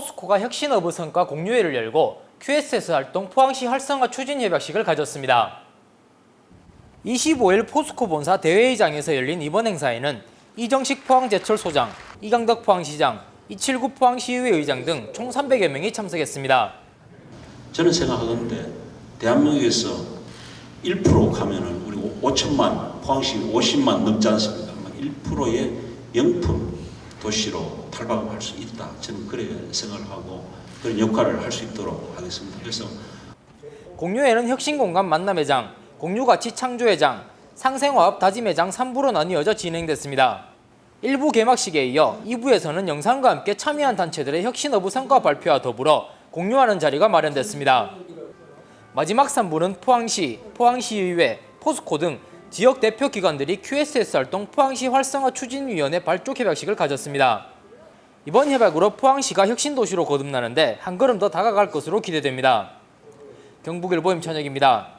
포스코가 혁신허브 성과 공유회를 열고 QSS 활동 포항시 활성화 추진 협약식을 가졌습니다. 25일 포스코 본사 대회의장에서 열린 이번 행사에는 이정식 포항제철 소장, 이강덕 포항시장, 이칠구 포항시의회 의장 등 총 300여 명이 참석했습니다. 저는 생각하건데 대한민국에서 1% 가면은 우리 5천만 포항시 50만 넘지 않습니까? 1%의 명품 도시로 탈바꿈할 수 있다. 저는 그래 생각을 하고 그런 역할을 할 수 있도록 하겠습니다. 그래서 공유회는 혁신공간 만남회장, 공유가치 창조회장, 상생화업 다짐회장 3부로 나뉘어져 진행됐습니다. 1부 개막식에 이어 2부에서는 영상과 함께 참여한 단체들의 혁신허브 성과 발표와 더불어 공유하는 자리가 마련됐습니다. 마지막 3부는 포항시, 포항시의회, 포스코 등 지역 대표 기관들이 QSS 활동 포항시 활성화 추진위원회 발족 협약식을 가졌습니다. 이번 협약으로 포항시가 혁신도시로 거듭나는데 한 걸음 더 다가갈 것으로 기대됩니다. 경북일보 임찬혁입니다.